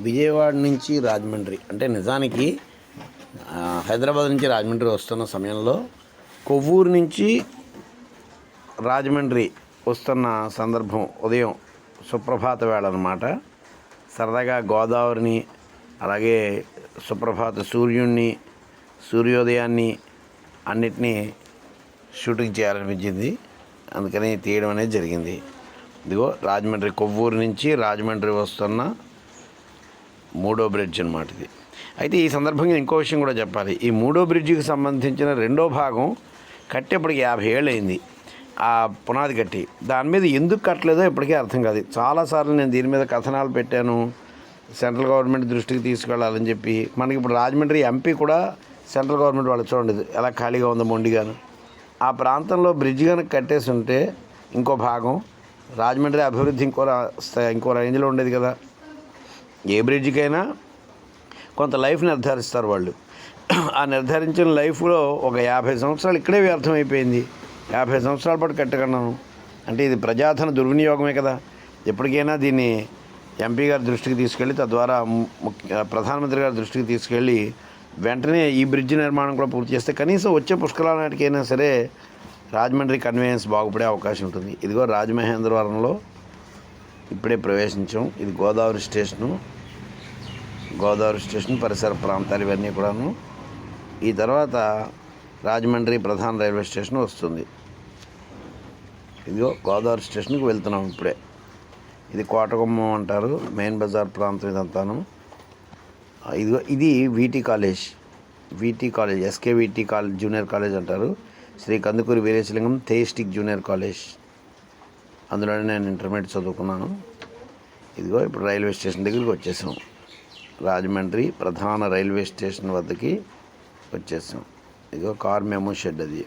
విజయవాడ నుంచి రాజమండ్రి అంటే నిజానికి హైదరాబాద్ నుంచి రాజమండ్రి వస్తున్న సమయంలో కొవ్వూరు నుంచి రాజమండ్రి వస్తున్న సందర్భం ఉదయం సుప్రభాత వేళ అనమాట సరదాగా గోదావరిని అలాగే సుప్రభాత సూర్యుడిని సూర్యోదయాన్ని అన్నిటినీ షూటింగ్ చేయాలనిపించింది. అందుకని తీయడం అనేది జరిగింది. ఇదిగో రాజమండ్రి కొవ్వూరు నుంచి రాజమండ్రి వస్తున్న మూడో బ్రిడ్జ్ అనమాట ఇది. అయితే ఈ సందర్భంగా ఇంకో విషయం కూడా చెప్పాలి. ఈ మూడో బ్రిడ్జికి సంబంధించిన రెండో భాగం కట్టేప్పటికి యాభై ఏళ్ళు అయింది ఆ పునాది కట్టి దాని మీద ఎందుకు కట్టలేదో ఇప్పటికీ అర్థం కాదు. చాలాసార్లు నేను దీని మీద కథనాలు పెట్టాను. సెంట్రల్ గవర్నమెంట్ దృష్టికి తీసుకెళ్ళాలని చెప్పి మనకి ఇప్పుడు రాజమండ్రి ఎంపీ కూడా సెంట్రల్ గవర్నమెంట్ వాళ్ళు చూడండి ఎలా ఖాళీగా ఉందో మొండిగాను. ఆ ప్రాంతంలో బ్రిడ్జ్ కనుక కట్టేసి ఉంటే ఇంకో భాగం రాజమండ్రి అభివృద్ధి ఇంకో ఇంకో రేంజ్లో ఉండేది కదా. ఏ బ్రిడ్జికైనా కొంత లైఫ్ నిర్ధారిస్తారు వాళ్ళు. ఆ నిర్ధారించిన లైఫ్లో ఒక యాభై సంవత్సరాలు ఇక్కడే వ్యర్థమైపోయింది. అయిపోయింది యాభై సంవత్సరాల పాటు కట్టగలను. అంటే ఇది ప్రజాధన దుర్వినియోగమే కదా. ఎప్పటికైనా దీన్ని ఎంపీ గారి దృష్టికి తీసుకెళ్ళి తద్వారా ముఖ్య ప్రధానమంత్రి గారి దృష్టికి తీసుకెళ్ళి వెంటనే ఈ బ్రిడ్జ్ నిర్మాణం కూడా పూర్తి చేస్తే కనీసం వచ్చే పుష్కరాల నాటికైనా సరే రాజమండ్రి కన్వీనియన్స్ బాగుపడే అవకాశం ఉంటుంది. ఇదిగో రాజమహేంద్రవరంలో ఇప్పుడే ప్రవేశించాం. ఇది గోదావరి స్టేషను. గోదావరి స్టేషన్ పరిసర ప్రాంతాలు ఇవన్నీ కూడాను. ఈ తర్వాత రాజమండ్రి ప్రధాన రైల్వే స్టేషన్ వస్తుంది. ఇదిగో గోదావరి స్టేషన్కి వెళ్తున్నాం ఇప్పుడే. ఇది కోటగుమ్మం అంటారు మెయిన్ బజార్ ప్రాంతం ఇదంతాను. ఇదిగో ఇది V T college. V T college S K V T college junior college అంటారు. Shri Kandukuri Veeresalingam theistic junior college. అందులోనే నేను ఇంటర్మీడియట్ చదువుకున్నాను. ఇదిగో ఇప్పుడు రైల్వే స్టేషన్ దగ్గరికి వచ్చేసాం. రాజమండ్రి ప్రధాన రైల్వే స్టేషన్ వద్దకి వచ్చేసాం. ఇదిగో కార్ మెమో షెడ్ అది.